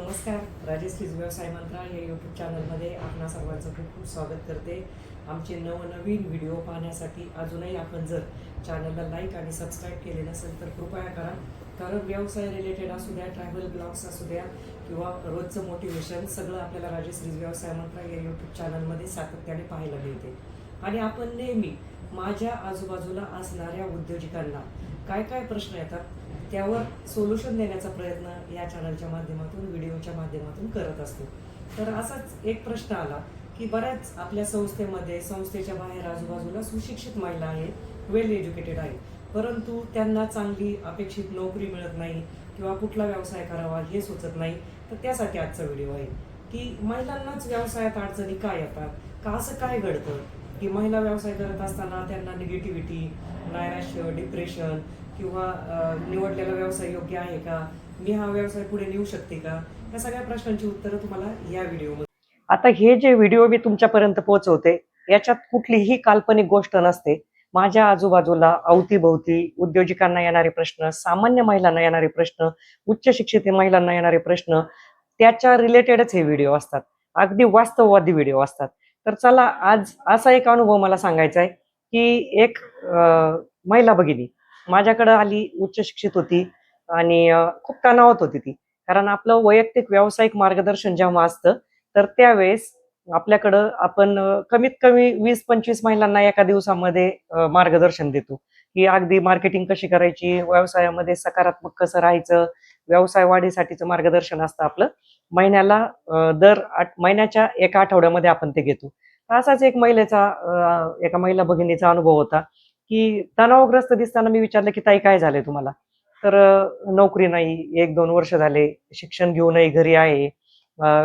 नमस्कार. राजेश फिज व्यवसाय मंत्रा या यूट्यूब चॅनलमध्ये आपणा सर्वांचं खूप खूप स्वागत करते. आमचे नवनवीन व्हिडिओ पाहण्यासाठी अजूनही आपण जर चॅनलला लाईक आणि सबस्क्राईब केले नसेल तर कृपया करा. कारण व्यवसाय रिलेटेड असू द्या ट्रॅव्हल ब्लॉग्स असू द्या किंवा रोजचं मोटिवेशन सगळं आपल्याला राजेश रिज व्यवसाय मंत्रा या यूट्यूब चॅनलमध्ये सातत्याने पाहायला मिळते. आणि आपण नेहमी माझ्या आजूबाजूला असणाऱ्या उद्योजकांना काय काय प्रश्न येतात त्यावर सोल्युशन देण्याचा प्रयत्न या चॅनलच्या माध्यमातून व्हिडिओच्या माध्यमातून करत असतो. तर असाच एक प्रश्न आला की बऱ्याच आपल्या संस्थेमध्ये संस्थेच्या बाहेर आजूबाजूला सुशिक्षित महिला आहेत वेल एज्युकेटेड आहेत परंतु त्यांना चांगली अपेक्षित नोकरी मिळत नाही किंवा कुठला व्यवसाय करावा हे सुचत नाही. तर त्यासाठी आजचा व्हिडिओ आहे की महिलांनाच व्यवसायात अडचणी काय येतात? का असं काय घडतं? की महिला व्यवसाय करत असताना त्यांना निगेटिव्हिटी नैराश्य डिप्रेशन किंवा निवडलेला व्यवसाय योग्य आहे का? मी हा व्यवसाय पुढे नेऊ शकते का? या सगळ्या प्रश्नांची उत्तरं तुम्हाला या व्हिडिओमध्ये. आता हे जे व्हिडिओ मी तुमच्यापर्यंत पोहोचवते याच्यात कुठलीही काल्पनिक गोष्ट नसते. माझ्या आजूबाजूला अवतीभोवती उद्योजकांना येणारे प्रश्न सामान्य महिलांना येणारे प्रश्न उच्च शिक्षित महिलांना येणारे प्रश्न त्याच्या रिलेटेडच हे व्हिडिओ असतात. अगदी वास्तववादी व्हिडिओ असतात. तर चला आज असा एक अनुभव मला सांगायचा आहे की एक महिला भगिनी माझ्याकडं आली उच्च शिक्षित होती आणि खूप तणावात होती ती. कारण आपलं वैयक्तिक व्यावसायिक मार्गदर्शन जेव्हा असतं तर त्यावेळेस आपल्याकडं आपण कमीत कमी वीस पंचवीस महिलांना एका दिवसामध्ये मार्गदर्शन देतो. की अगदी मार्केटिंग कशी करायची व्यवसायामध्ये सकारात्मक कसं राहायचं व्यवसाय वाढीसाठीचं मार्गदर्शन असतं आपलं. महिन्याला दर आठ महिन्याच्या एका आठवड्यामध्ये आपण ते घेतो. असाच एक महिलेचा एका महिला भगिनीचा अनुभव होता की तणावग्रस्त दिसताना मी विचारलं की ताई काय झाले तुम्हाला? तर नोकरी नाही एक दोन वर्ष झाले शिक्षण घेऊनही घरी आहे.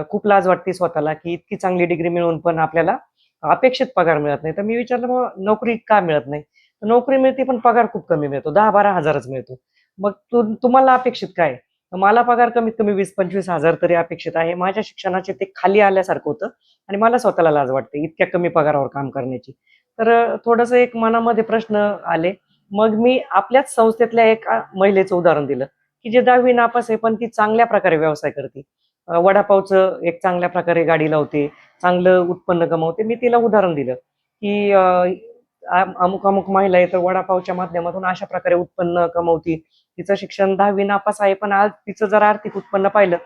खूप लाज वाटते स्वतःला की इतकी चांगली डिग्री मिळून पण आपल्याला अपेक्षित पगार मिळत नाही. तर मी विचारलं मग नोकरी का मिळत नाही? नोकरी मिळते पण पगार खूप कमी मिळतो. दहा बारा हजारच मिळतो. मग तुम्हाला अपेक्षित काय? मला पगार कमीत कमी वीस पंचवीस हजार तरी अपेक्षित आहे. माझ्या शिक्षणाचे ते खाली आल्यासारखं होतं आणि मला स्वतःला लाज वाटते इतक्या कमी पगारावर काम करण्याची. तर थोडस एक मनामध्ये प्रश्न आले. मग मी आपल्याच संस्थेतल्या एका महिलेचं उदाहरण दिलं की जे दहावी नापास आहे पण ती चांगल्या प्रकारे व्यवसाय करते. वडापावचं एक चांगल्या प्रकारे गाडी लावते चांगलं उत्पन्न कमावते. मी तिला उदाहरण दिलं की अमुक अमुक महिला आहे तर वडापावच्या माध्यमातून अशा प्रकारे उत्पन्न कमवती. तिचं शिक्षण दहावी नापास आहे पण आज तिचं जर आर्थिक उत्पन्न पाहिलं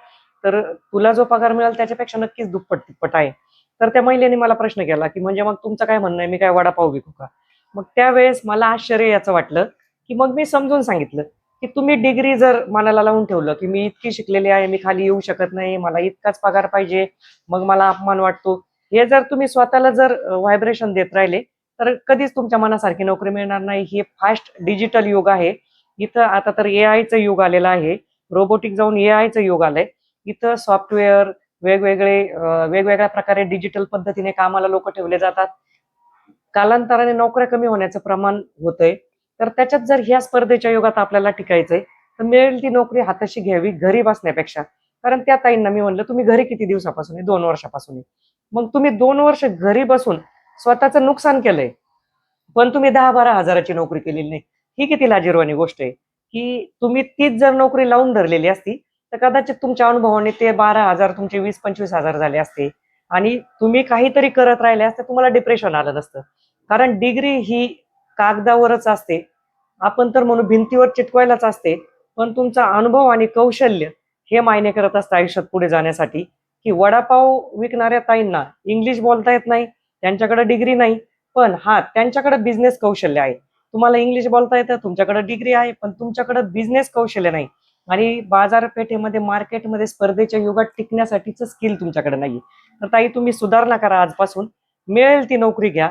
तर तुला जो पगार मिळाल त्याच्यापेक्षा नक्कीच दुप्पट तिप्पट आहे. तर त्या महिलेने मला प्रश्न केला की म्हणजे मग तुमचं काय म्हणणं आहे? मी काय वडापाव विकू का? मग त्यावेळेस मला आश्चर्य याचं वाटलं की मग मी समजून सांगितलं की तुम्ही डिग्री जर मनाला लावून ठेवलं की मी इतकी शिकलेली आहे मी खाली येऊ शकत नाही मला इतकाच पगार पाहिजे मग मला अपमान वाटतो. हे जर तुम्ही स्वतःला जर व्हायब्रेशन देत राहिले तर कधीच तुमच्या मनासारखी नोकरी मिळणार नाही. हे फास्ट डिजिटल युग आहे. इथं आता तर ए आयचं युग आलेलं आहे. रोबोटिक जाऊन ए आयचं युग आलंय. इथं सॉफ्टवेअर वेगवेगळे वेगवेगळ्या प्रकारे डिजिटल पद्धतीने कामाला लोक ठेवले जातात. कालांतराने नोकऱ्या कमी होण्याचं प्रमाण होतंय. तर त्याच्यात जर ह्या स्पर्धेच्या युगात आपल्याला टिकायचंय तर मिळेल ती नोकरी हाताशी घ्यावी घरी बसण्यापेक्षा. कारण त्या ताईंना मी म्हणलं तुम्ही घरी किती दिवसापासून दोन वर्षापासून मग तुम्ही दोन वर्ष घरी बसून स्वतःचं नुकसान केलंय. पण तुम्ही दहा बारा हजाराची नोकरी केलेली नाही. ही किती लाजीरवाणी गोष्ट आहे. की तुम्ही तीच जर नोकरी लावून धरलेली असती तर कदाचित तुमच्या अनुभवाने ते बारा हजार तुमचे वीस पंचवीस हजार झाले असते. आणि तुम्ही काहीतरी करत राहिले असते तुम्हाला डिप्रेशन आलं नसतं. कारण डिग्री ही कागदावरच असते. आपण तर म्हणून भिंतीवर चिटकवायलाच असते. पण तुमचा अनुभव आणि कौशल्य हे मायने करत असतं आयुष्यात पुढे जाण्यासाठी. की वडापाव विकणाऱ्या ताईंना इंग्लिश बोलता येत नाही. त्यांच्याकडे डिग्री नाही पण हा त्यांच्याकडे बिझनेस कौशल्य आहे. तुम्हाला इंग्लिश बोलता येतं तुमच्याकडे डिग्री आहे पण तुमच्याकडे बिझनेस कौशल्य नाही. आणि बाजारपेठेमध्ये मार्केटमध्ये स्पर्धेच्या युगात टिकण्यासाठीचं स्किल तुमच्याकडे नाही तर ताई तुम्ही सुधारणा करा आजपासून. मिळेल ती नोकरी घ्या.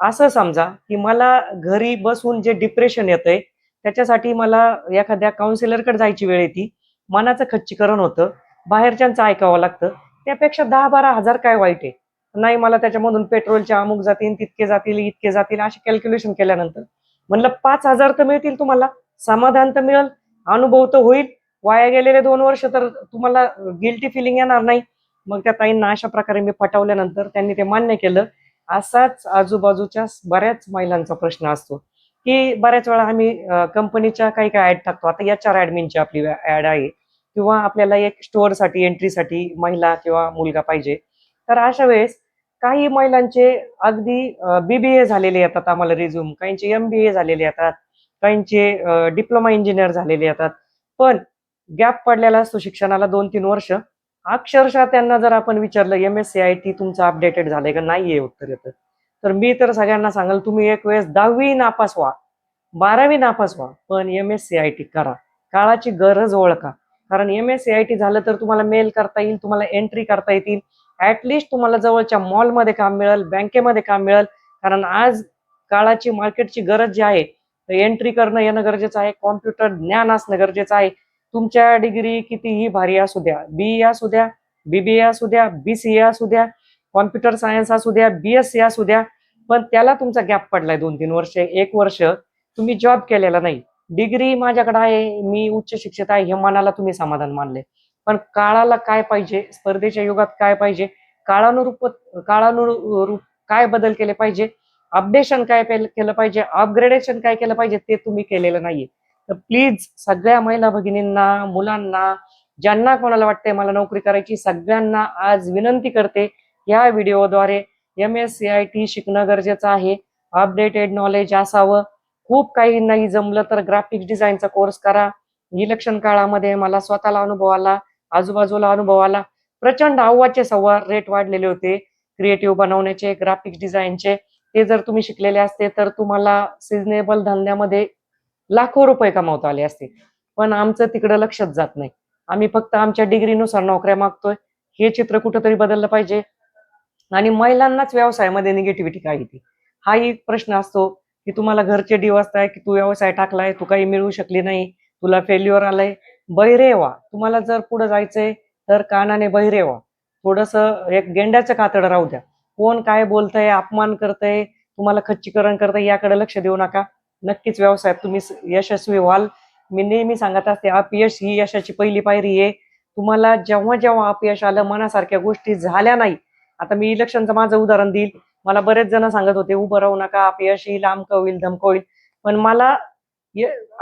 असं समजा की मला घरी बसून जे डिप्रेशन येतंय त्याच्यासाठी मला एखाद्या काउन्सिलरकडे जायची वेळ येते. मनाचं खच्चीकरण होतं. बाहेरच्यांचं ऐकावं लागतं. त्यापेक्षा दहा बारा हजार काय वाईट आहे? नाही मला त्याच्यामधून पेट्रोलच्या अमुक जातील तितके जातील इतके जातील असे कॅल्क्युलेशन केल्यानंतर. म्हणलं पाच हजार तर मिळतील तुम्हाला. समाधान तर मिळेल. अनुभव तर होईल. वाया गेलेले दोन वर्ष तर तुम्हाला गिल्टी फिलिंग येणार नाही. मग त्या ताईंना अशा प्रकारे मी पटवल्यानंतर त्यांनी ते मान्य केलं. असाच आजूबाजूच्या बऱ्याच महिलांचा प्रश्न असतो. की बऱ्याच वेळा आम्ही कंपनीच्या काही काही ऍड टाकतो. आता याच्या ऍडमिनची आपली ऍड आहे. किंवा आपल्याला एक स्टोअरसाठी एंट्रीसाठी महिला किंवा मुलगा पाहिजे. तर अशा वेळेस काही महिलांचे अगदी बीबीए झालेले येतात आम्हाला रिझ्यूम काहींचे एमबीए झालेले येतात. काहींचे डिप्लोमा इंजिनियर झालेले येतात. पण गॅप पडलेला असतो शिक्षणाला दोन तीन वर्ष. अक्षरशः त्यांना जर आपण विचारलं M S C I T तुमचं अपडेटेड झालंय का? नाहीये उत्तर येतं. तर मी तर सगळ्यांना सांगाल तुम्ही एक वेळेस दहावी नापास व्हा. बारावी नापास व्हा. पण M S C I T करा. काळाची गरज ओळखा. कारण M S C I T झालं तर तुम्हाला मेल करता येईल तुम्हाला एंट्री करता येतील. ऍटलिस्ट तुम्हाला जवळच्या मॉलमध्ये काम मिळेल बँकेमध्ये काम मिळेल. कारण आज काळाची मार्केटची गरज जी आहे एंट्री करणं येणं गरजेचं आहे कॉम्प्युटर ज्ञान असणं गरजेचं आहे. तुमच्या डिग्री कितीही भारी असू द्या बीई असू द्या बीबीए असू द्या बीसीए असू द्या कॉम्प्युटर सायन्स असू द्या बीएससी असू द्या पण त्याला तुमचा गॅप पडलाय दोन तीन वर्ष एक वर्ष तुम्ही जॉब केलेला नाही. डिग्री माझ्याकडे आहे मी उच्च शिक्षित आहे हे मनाला तुम्ही समाधान मानले. पण काळाला काय पाहिजे? स्पर्धेच्या युगात काय पाहिजे? काळानुरूप काळानुरूप काय बदल केले पाहिजे? अपडेशन काय केलं पाहिजे? अपग्रेडेशन काय केलं पाहिजे? ते तुम्ही केलेलं नाहीये. तर प्लीज सगळ्या महिला भगिनींना मुलांना ज्यांना कोणाला वाटतंय मला नोकरी करायची सगळ्यांना आज विनंती करते या व्हिडिओद्वारे M S C I T शिकणं गरजेचं आहे. अपडेटेड नॉलेज असावं. खूप काही नाही जमलं तर ग्राफिक्स डिझाईनचा कोर्स करा. इलेक्शन काळामध्ये मला स्वतःला अनुभव आला. आजूबाजूला अनुभव आला प्रचंड आव्हाचे सव्वा रेट वाढलेले होते. क्रिएटिव्ह बनवण्याचे ग्राफिक्स डिझाईनचे ते जर तुम्ही शिकलेले असते तर तुम्हाला सिजनेबल धंद्यामध्ये लाखो रुपये कमावता आले असते. पण आमचं तिकडं लक्षच जात नाही. आम्ही फक्त आमच्या डिग्रीनुसार नोकऱ्या मागतोय. हे चित्र कुठंतरी बदललं पाहिजे. आणि महिलांनाच व्यवसायामध्ये निगेटिव्हिटी काय येते? हा एक प्रश्न असतो की तुम्हाला घरचे डिवसताय की तू व्यवसाय टाकलाय तू काही मिळू शकली नाही तुला फेल्युअर आलंय बहिरे तुम्हाला जर पुढे जायचंय तर कानाने बहिरे व्हा थोडस एक गेंड्याचं कातड राहू द्या. कोण काय बोलतंय अपमान करतंय तुम्हाला खच्चीकरण करतंय याकडे लक्ष देऊ नका. नक्कीच व्यवसायात तुम्ही यशस्वी व्हाल. मी नेहमी सांगत असते अपयश ही यशाची पहिली पायरी आहे. तुम्हाला जेव्हा जेव्हा अपयश आलं मनासारख्या गोष्टी झाल्या नाही. आता मी इलेक्शनचं माझं उदाहरण देईल. मला बरेच जण सांगत होते उभं राहू नका अपयश येईल आमकं होईल धमकं होईल. पण मला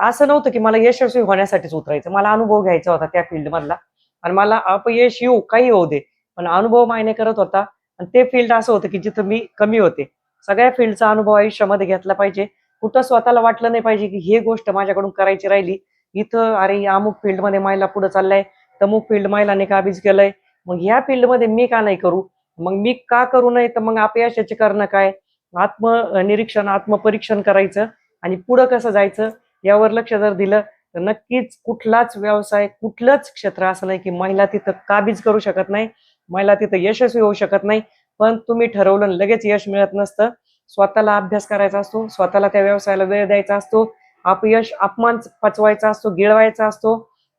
असं नव्हतं की मला यशस्वी होण्यासाठीच उतरायचं. मला अनुभव घ्यायचा होता त्या फील्ड मधला आणि मला अपयश येऊ काही होऊ दे. पण अनुभव मायने करत होता. आणि ते फील्ड असं होतं की जिथं मी कमी होते. सगळ्या फील्डचा अनुभव आयुष्यामध्ये घेतला पाहिजे. कुठं स्वतःला वाटलं नाही पाहिजे की हे गोष्ट माझ्याकडून करायची राहिली. इथं अरे अमुक फील्डमध्ये महिला पुढे चाललाय. तमुक फील्ड महिलाने काबीज केलंय? मग ह्या फील्डमध्ये मी का नाही करू? मग मी का करू नये तर मग अपयशाचे करणं काय? आत्मनिरीक्षण आत्मपरीक्षण करायचं. आणि पुढं कसं जायचं? यावर लक्ष जर दिलं तर नक्कीच कुठलाच व्यवसाय कुठलंच क्षेत्र असं नाही की महिला तिथं काबीज करू शकत नाही महिला तिथं यशस्वी होऊ शकत नाही. पण तुम्ही ठरवलं लगेच यश मिळत नसतं. स्वतःला अभ्यास करायचा असतो स्वतःला त्या व्यवसायाला वेळ द्यायचा असतो अपयश अपमान पचवायचा असतो गिळवायचा असतो.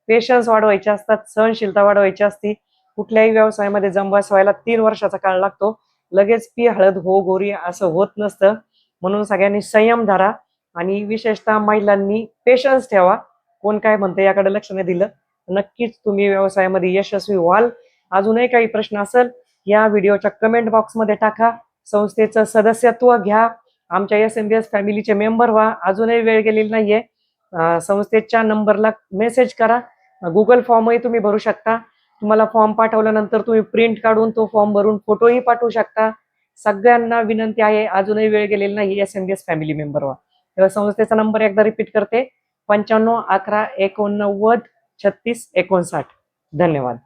पेशन्स वाढवायचे असतात सहनशीलता वाढवायची असती. कुठल्याही व्यवसायामध्ये जमवास व्हायला तीन वर्षाचा काळ लागतो. लगेच पी हळद हो गोरी असं होत नसतं. म्हणून सगळ्यांनी संयम धरा. आणि विशेषतः महिलांनी पेशन्स ठेवा. कोण काय म्हणतं याकडे लक्ष नाही दिलं. नक्कीच तुम्ही व्यवसायामध्ये यशस्वी व्हाल. अजूनही काही प्रश्न असेल या व्हिडिओच्या कमेंट बॉक्समध्ये टाका. संस्थेचं सदस्यत्व घ्या. आमच्या एस एम बी एस फॅमिलीचे मेंबर व्हा. अजूनही वेळ गेलेली नाहीये. संस्थेच्या नंबरला मेसेज करा. गुगल फॉर्मही तुम्ही भरू शकता. तुम्हाला फॉर्म पाठवल्यानंतर तुम्ही प्रिंट काढून तो फॉर्म भरून फोटोही पाठवू शकता. सगळ्यांना विनंती आहे अजूनही वेळ गेलेली नाही S M B S family member व्हा. संस्थेचा नंबर एकदा रिपीट करते. पंच्याण्णव अकरा एकोणनव्वद छत्तीस एकोणसाठ. धन्यवाद.